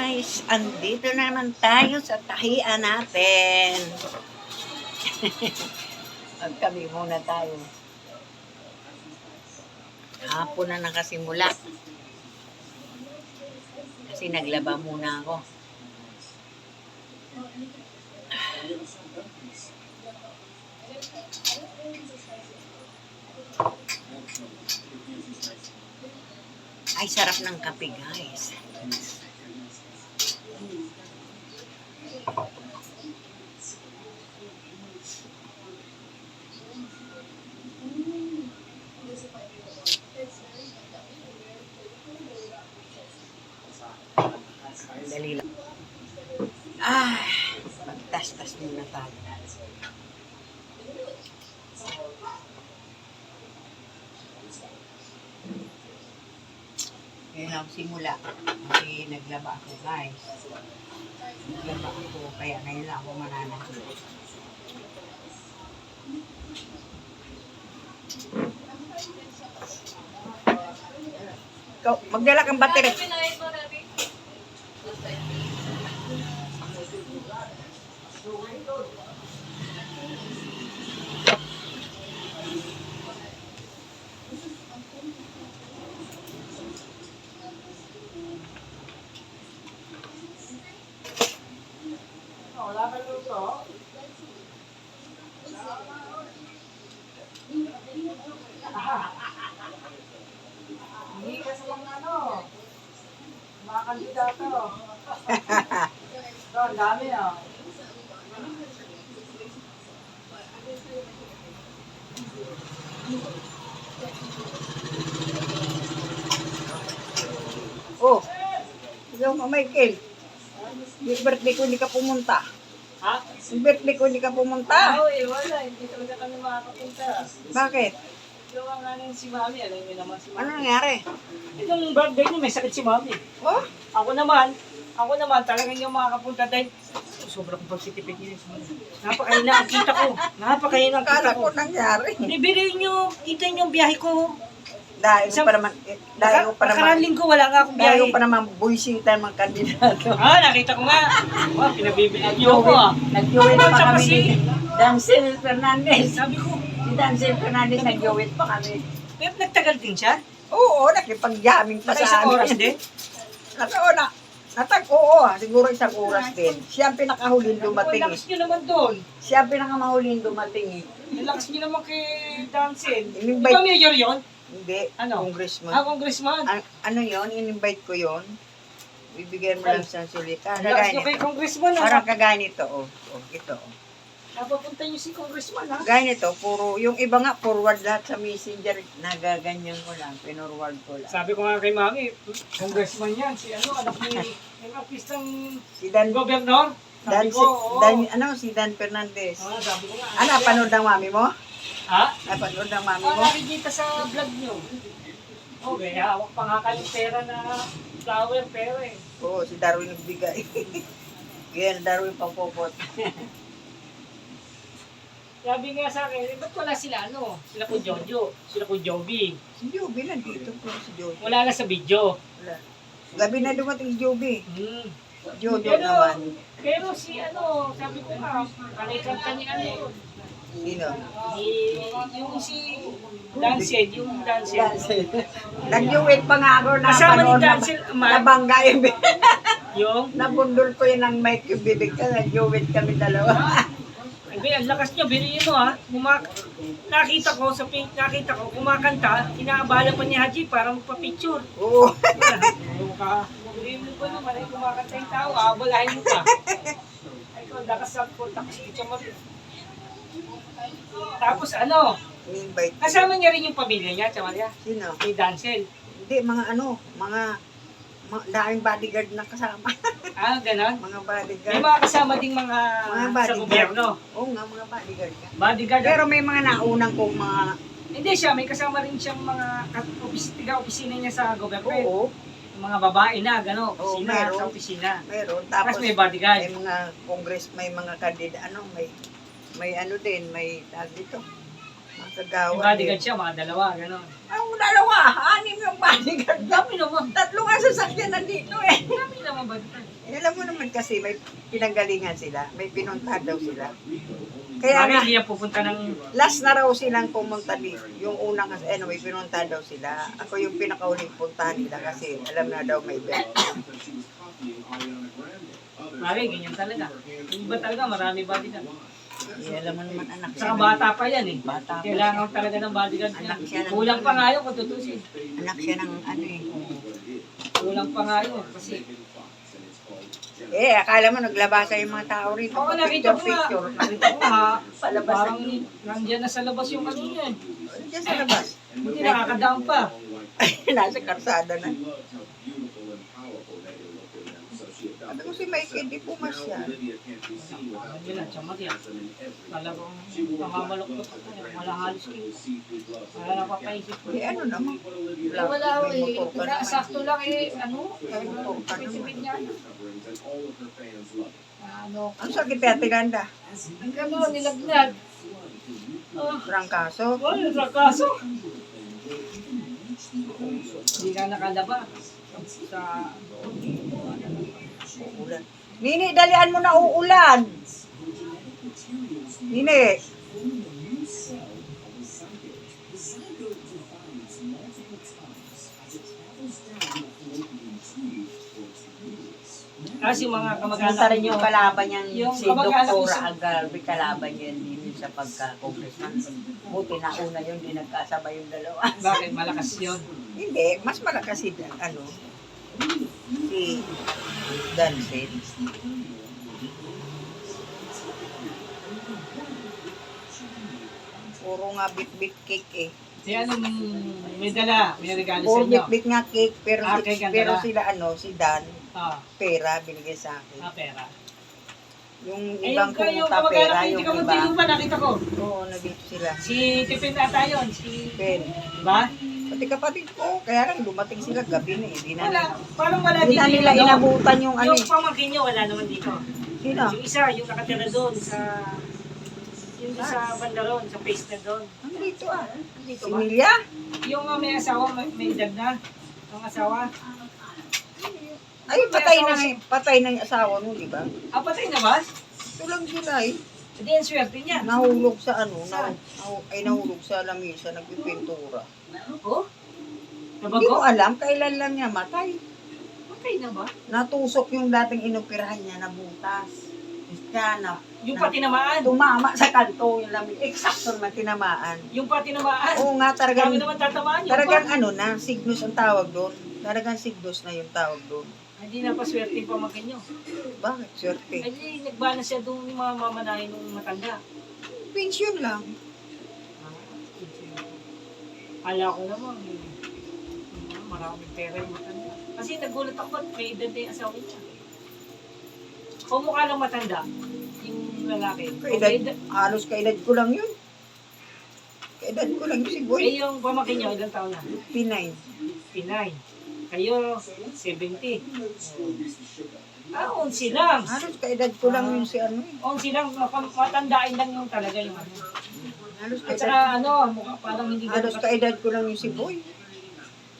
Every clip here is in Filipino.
Guys, andito na naman tayo sa tahian natin. Magkabi muna tayo. Hapon na nakasimula. Kasi naglaba muna ako. Ay, sarap ng kape, guys. Dali. Ah, magtas-tas muna tayo. Ngayon ako simula. Kasi naglaba ako, guys. Naglaba ako, kaya ngayon lang ako mananahit. Ikaw, magdala kang battery. Hindi ka sa mga ano, mga kandidato. Ito, ang dami ah. Oh, ka, Michael. Yung birthday ko, hindi ka pumunta. Ha? Yung birthday ko, hindi ka pumunta. Oo, eh, wala. Hindi talaga kami makakapunta. Bakit? Gawa nga ng si Mami, alam mo naman si Ano Mami. nangyari? Itong birthday niya, may sakit si Mami. Oh, Ako naman, ako naman talagang yung makakapunta dahil sobrang pagsitipid niya. Napakahina ang kita ko. Napakahina ang kita kala ko. ko nangyari. Bibili niyo, kita niyo yung biyahe ko. Dahil Isang- pa naman, eh, dahil ko pa Nakaraan naman, linggo, wala nga akong dahil biyahe. ko pa naman buisitan mga kandidato. Ah, nakita ko nga. Oh, pinabibili niyo ako ah. Nag-join pa Tsaka kami si- ni Dancel Fernandez. Sabi ko, Si Dancel Fernandez, nag-join pa kami. eh, nagtagal din siya. Oo, nakipag-jamming pa sa isang amin. oras din. Nasa, na, natag, oo, ah, siguro isang oras din. Siya ang pinakahuling Ang dumating. eh. niyo naman doon. Siya ang pinakamahuling dumating. eh. Lakas niyo naman kay Dancel. Di ba mayor yun? Hindi, Ano? congressman. Ah, congressman. An- ano yon in-invite ko yon Bibigyan mo lang sa sulita. Ang lakas Kagaya niyo kay nito. congressman Parang ah. kagaya nito, oh. oh ito, oh. Napapunta niyo si congressman ah. Kagaya nito, puro, yung iba nga, forward lahat sa messenger, nagaganyan ko lang, pinorward ko lang. Sabi ko nga kay mami, congressman yan. Si ano, anak ni, yung artistang Si Dan, gobernador. Dan, ko, si, oo. Dan, ano, si Dan Fernandez. Ah, sabi ko nga. Ano, panood ng mami mo? Ha? Napanood ng mami Ah, mo? nakikita sa vlog niyo. Okay, hawak pa nga kayong pera na flower, pera eh. Oo, si Darwin nagbigay. Kaya Darwin pangpopot. Sabi nga sa akin, eh, ba't wala sila ano? Sila ko Jojo, sila ko Joby. Si Joby nandito po, si Joby. Wala na sa video. Wala. Gabi na dumating si Joby. Hmm. Jojo Pero, naman. pero si ano, sabi ko nga, kanta ni ano. Sino? Ni, yung si Dancel, yung Dancel. Dancel. Nag-duet pa nga ako na Kasama ni na, Dancel, Amar. nabangga yung Yung, Nabundol ko yun ng mic yung bibig ka. Nag-duet kami dalawa. Ay, ang lakas niya, bilhin mo ha. Kumak nakita ko sa pink, nakita ko, kumakanta, inaabala pa ni Haji para magpa-picture. Oo. Bilhin mo pa naman, ay kumakanta yung tao, aabalahin mo pa. Ay, kung lakas sa po, tapos picture mo. Tapos ano, Ni-invite. kasama niya rin yung pamilya niya, tsaka niya, Sino? ni Dancel. Hindi, mga ano, mga, mga daming bodyguard na kasama. Ah, ganon. mga May bodyguard. mga kasama ding mga, Mga sa bodyguard. gobyerno. Oo nga, mga bodyguard ka. Bodyguard. Pero may mga naunang kong mga, Hindi siya, may kasama rin siyang mga opis, tiga-opisina niya sa gobyerno. oo, Yung mga babae na, gano'n, opisina meron. sa opisina. meron. Tapos Tapos, may bodyguard. may mga congress, may mga kandida, ano, may, may ano din, may tag dito. Mga kagawa Yung bodyguard siya, mga dalawa, gano'n. Ang dalawa, anim yung bodyguard. Dami naman. Tatlo nga sasakyan nandito eh. Dami naman bodyguard. Alam mo naman kasi may pinanggalingan sila. May pinuntahan daw sila. Kaya Bakit nga, hindi yan pupunta ng... last na raw silang pumunta dito. Yung unang ano, may pinuntahan daw sila. Ako yung pinakauling puntahan nila kasi alam na daw may bet. Bakit, ganyan talaga. Iba talaga, marami bodyguard. Eh, alam mo naman anak Saka siya. bata pa yan eh. Bata pa Kailangan talaga ng bodyguard niya. Anak siya ng- Kulang pa nga yun kung tutusin. Anak siya ng ano eh. Kulang pa nga yun. Kasi, Eh, akala mo naglabasa yung mga tao rito. ako nakita ko nga, Picture, nakita ko nga, Palabas parang nandiyan na sa labas yung kanina eh. Diyan sa labas. Buti nakakadaan pa. Nasa karsada na. Ko Mike, hindi pumasya. Nandiyan na, tiyamad yan. Talagang pamamaloktot. Wala halos ko. Wala napapaisip ko. Eh, ano naman. Eh, wala May eh. Wala, sakto lang eh. Ano? May. Pitipid niya. Ano? Ang sakit kaya tiganda. Ang gano'n, nilagnat. Ah, Trangkaso. wala sa kaso. Hindi ka nakalaba. Sa... Uulan. Nini, dalian mo na uulan. Nini. Kasi mga kamag-anak rin yung kalaban niyang Yung si sa- Agarbi, kalaban niya din sa pagka-congressman. Buti na una yun, di nagkasabay yung dalawa. Bakit? Malakas yun. Hindi, mas malakas si, ano, si Dansin. Puro nga bit-bit cake eh. Si anong may dala, may regalo sa Puro inyo. bit-bit nga cake, pero, Ah, si, cake ang pero dala. sila ano, si Dan, Ah, pera, binigay sa akin. ah, pera. Yung Eh, ibang yung kayo, pumunta kamag-anak pera, hindi yung ka iba. magtino pa, nakita ko. Oo, nandito sila. Si Tipin ata yun, si... Ben, Ba? Pati kapatid ko, kaya lang dumating sila gabi na eh. Di na, Wala, parang wala di dito na nila inabutan yung ano Yung eh. pamangkin wala naman dito. Sino? Yung isa, yung nakatira doon sa... Yung doon sa banda ron, sa face na doon. Ano dito ah? Dito Si ba? Milya? Yung uh, may asawa, may, may edad na. Ang asawa. Ay, patay na, nga- patay na yung asawa mo, di ba? Ah, patay na ba? Ito lang sila eh. Hindi, ang swerte niya. Nahulog sa ano, na, Saan? nahu- ay nahulog sa lamisa, nagpipintura. Oh? Hindi Nabago? mo alam, kailan lang niya matay. Patay na ba? Natusok yung dating inoperahan niya na butas. Kaya na, Yung pa tinamaan. tumama sa kanto yung lamisa. Eksakto naman tinamaan. Yung pa tinamaan. Oo nga, talagang, Kami naman tatamaan yun. talagang ano na, signos ang tawag doon. Talagang signos na yung tawag doon. Hindi na pa swerte yung pamangkin nyo. Bakit? Swerte. Ay, nagbana siya doon yung mga mamanahin nung matanda. Pension lang. Kala ko naman, eh, maraming pera yung matanda. Kasi nagulat ako at may edad na yung asawa niya. Kung mukha lang matanda, yung lalaki. Kung may Kaedad, edad- halos kaedad ko lang yun. Kaedad ko lang yung si Boy. Eh, yung pamangkin niyo, ilang taon na? Pinay. Pinay. Kayo, 70. Ah, 11 lang. Halos kaedad ko lang yung si ano eh. 11 lang, matandain lang yung talaga yung ano. Halos At kaedad, saka ano, mukha, parang hindi halos ganun, kaedad ko lang yung si Boy.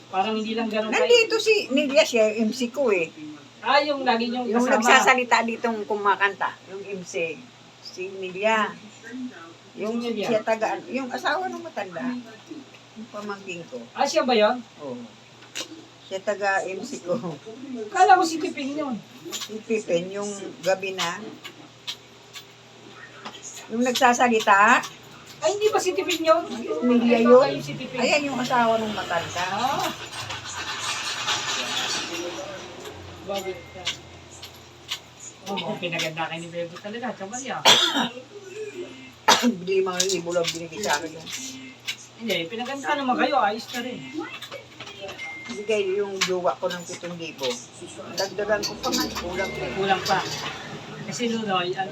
parang hindi lang ganun kayo. Nandito si Nilia siya, yung MC ko eh. Ah, yung lagi yung Yung kasama. nagsasalita ditong kumakanta, yung MC. Si Nilia. Yung Si Nilia. siya taga, yung asawa ng matanda. Yung pamangking ko. Ah, siya ba yun? Oo. Siya taga MC ko. Kala ko si Piping yun. Si Pippen, yung gabi na. Yung nagsasalita, Ay, hindi ba si Tipin yun? Ikaw yun. kayo si Tipin. ayan yung asawa ng matanda. Ah. Bakit ka? Oh, pinaganda kayo ni Bebo talaga. Kamay ah. Bili mga libo lang binigay sa akin. yung- Hindi, pinaganda naman kayo. Ayos na rin. Bigay yung jowa ko ng 7,000. Dagdagan ko pa nga, kulang pa. Kulang pa. Kasi Nunoy, ano?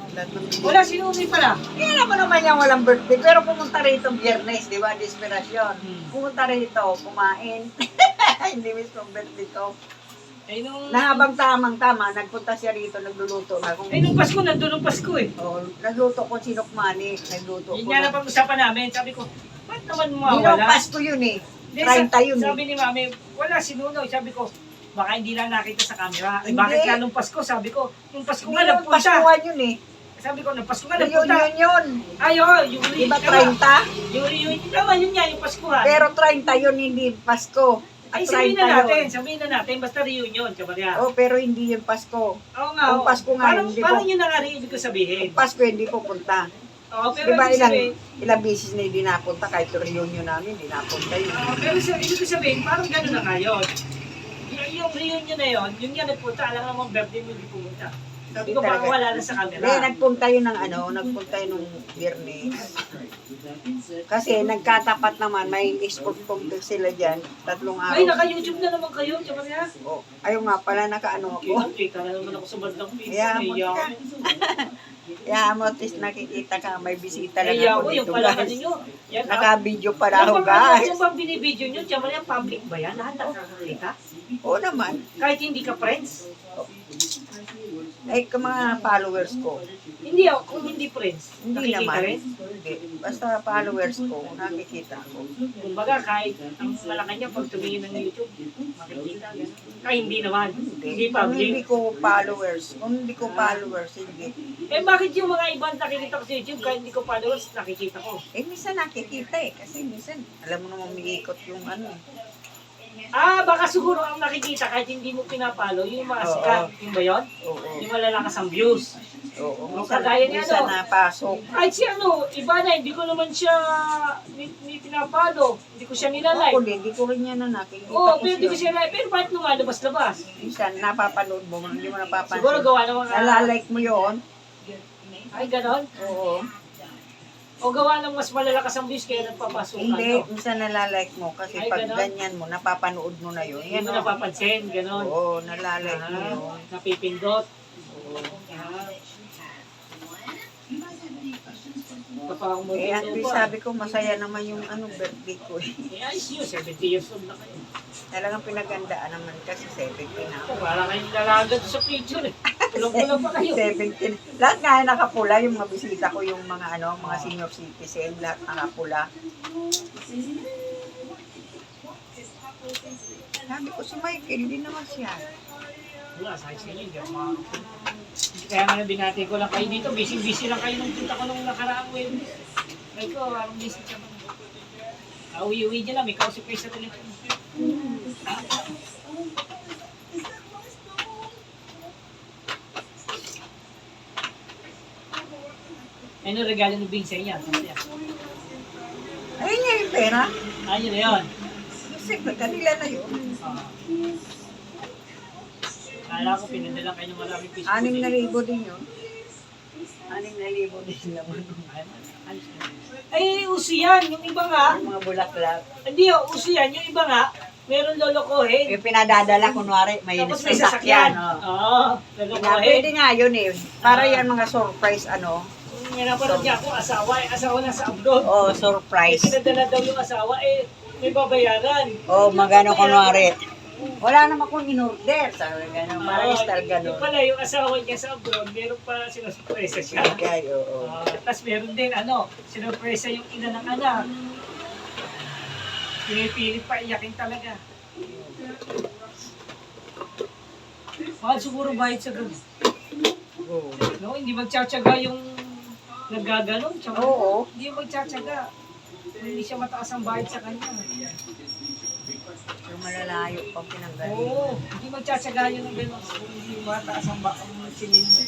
Wala si Nunoy pala. Kaya naman naman niya walang birthday, pero pumunta rito biyernes, di ba? Desperasyon. Hmm. Pumunta rito, kumain. Hindi mismo birthday ko. Eh, nung... Na habang tamang-tama, nagpunta siya rito, nagluluto na. Kung, Eh, nung Pasko, nandun nung Pasko eh. oh, nagluto ko sinukmani, nagluto Yun ko. nga ng- na pag-usapan namin. Sabi ko, ba't naman Hindi mawawala? na Pasko yun eh. Hindi, 30 sa- yun eh. Sabi ni Mami, wala si Nunoy. Sabi ko, Baka hindi lang nakita sa camera. Hindi. bakit nga nung Pasko? Sabi ko, yung Pasko Hindi nga yung nagpunta. Paskuhan yun eh. Sabi ko, nung Pasko nga nagpunta. Reunion yun. Ay, oh, yung Di ba reunion. 30? Yung reunion naman, yun nga, yung Paskuhan. Pero 30 yun, hindi Pasko. Ay, 30 sabihin na natin, yun. sabihin na natin, basta reunion, kabarya. Oh, pero hindi yung Pasko. Oo nga, oo. Pasko nga, parang, hindi parang po. yun na nga rin ibig ko sabihin. Yung Pasko hindi pupunta. Oo, pero Di ba ibig ilang, sabihin, ilang beses na hindi napunta kahit yung reunion namin, hindi napunta yun. Oo, pero sa, ibig ko sabihin, parang gano'n na nga yun. Yung, yung reunion na yun, yung nga nagpunta, alam naman birthday mo hindi pumunta. Sabi ko, baka wala na sa Hindi, camera. nagpunta yun ng ano, nagpunta yun nung biyernes. Kasi nagkatapat naman, may export complex sila dyan, tatlong Ay, araw. naka-YouTube na naman kayo, kabarya. Oh, ayaw nga pala, nakaano ako. Kita, kita na naman ako sa bandang. Kaya mo Naiya ka. Kaya mo, at least nakikita ka, may bisita lang Naiya ako ako, yung dito pala guys. ninyo. Yan, ah, Naka-video pa na Yung ako guys. yung bang binibideo nyo, kabarya, public ba yan? Lahat nakakakita? Oo naman. Kahit hindi ka friends? Ay, ka mga followers ko. Hindi ako, kung hindi friends. Hindi nakikita naman. rin? Hindi. Basta followers ko, nakikita ko. Kumbaga, kahit ang malaki niya, pag tumingin ng YouTube, makikita. Ay, hindi naman. Hindi Hindi. Kung hindi ko followers, kung hindi ko followers, hindi. Eh, bakit yung mga ibang nakikita ko sa YouTube, kahit hindi ko followers, nakikita ko? Eh, minsan nakikita eh. Kasi minsan, alam mo naman umiikot yung ano. eh. Ah, baka siguro ang nakikita kahit hindi mo pinapalo, yung mga Oo. sikat, yung ba yun? Oo. Yung malalakas ang views. Oo. Minsan, kagaya niya, minsan no? napasok. Kahit si ano, iba na, hindi ko naman siya ni, ni pinapalo. Hindi ko siya Ako nilalike. din, hindi ko rin yan na nakikita Oo, ko pero hindi ko siya. siya like. Pero bakit lumalabas-labas? Minsan, napapanood mo, hindi mo napapansin. Siguro gawa ng mga... Nalalike mo yon Ay, ganon. Oo. O gawa ng mas malalakas ang views kaya nagpapasukan. Hindi, no? minsan nalalike mo. Kasi Ay, pag ganon. ganyan mo, napapanood mo na yun. Hindi mo o. napapansin, ganon. Oo, nalalike mo yun. Ah, napipindot. Ah. Kapag mo Eh, at least sabi ko, masaya naman yung ano, birthday ko. eh. Eh, ayos yun, 70 years old na kayo. Talagang pinagandaan naman kasi 70 na ako. Para kayong lalagat sa picture eh. Kulang-kulang pa kayo. 17. Lahat nga nakapula, yung mga bisita ko, yung mga ano, mga senior citizen, lahat nakapula. Sabi ko si Michael, hindi naman siya. Wala, sa akin hindi ako. Kaya nga binati ko lang kayo dito, busy-busy lang kayo nung punta ko nung nakaraang Wednesday. Ay ko, parang busy ka man. Ah, uwi-uwi dyan lang, may kausap kayo sa telepono. Ano regalo ni Bing sa inyo? Ano yan? Ayun niya yung pera. Ayun na yun. Kasi kanila na yun. Ah. Kala ko pinadala kayo ng maraming piso. Anim na libo din yun. Anim na libo din naman. Ay, uso yan. Yung iba nga, Yung mga bulaklak. hindi oh, uso yan. Yung iba nga, meron lolokohin. Yung pinadadala, kunwari, may Tapos may sasakyan. sasakyan. Oh. Oo, Na, lolokohin. pwede nga yun eh. Para Ah. yan mga surprise ano. Napanood niya ako, asawa, eh, asawa na sa abroad. Oh, Eh, surprise. pinadala daw yung asawa, eh, may babayaran. Oh, magano kunwari. Wala naman akong in-order. Sabi gano'n, para Oo, style Yung gano'n. pala, yung asawa niya sa abroad, meron pa sinusurpresa siya. Kaya, oo. Ah, Tapos meron din, ano, sinurpresa yung ina ng anak. Pinipilit pa iyakin talaga. Mahal siguro bayad sa ganun. Oo. No, hindi magtsatsaga yung nagaganon. Tsaka, Oo. Hindi magtsatsaga. Hindi siya mataas ang bayad sa kanya. Pero malalayo pa pinanggaling. Oo, hindi magtsatsaga yun ng ganun. Hindi mataas ang ba ang sinin mo.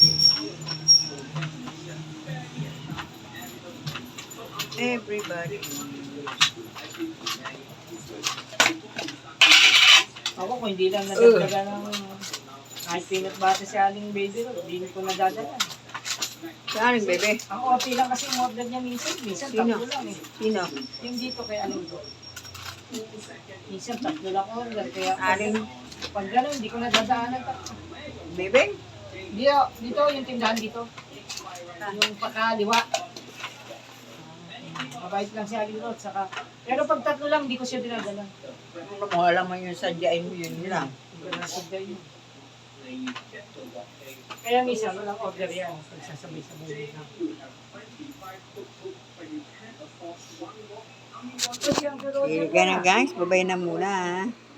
Everybody. Ako kung hindi lang nadagdaga ng kahit peanut butter si Aling Baby, no, hindi ko nadadala. Saan bebe? Ang OT lang kasi yung order niya minsan, minsan Sino? tatlo lang eh. Sino? Yung dito kay Aling Go. Minsan tatlo lang order, kaya pag, Aling pag gano'n, hindi ko nadadaanan tatlo. bebe? Dito, dito yung tindahan dito. Yung pakaliwa. Mabait lang si Aling Rod, saka... Pero pag tatlo lang, hindi ko siya dinadala. Ano mo, alam mo yung sadyain mo yun lang. Nasagday yun. Kaya minsan, walang order yan. Pagsasabay-sabay na. Eh, ganun guys, babay na muna ha.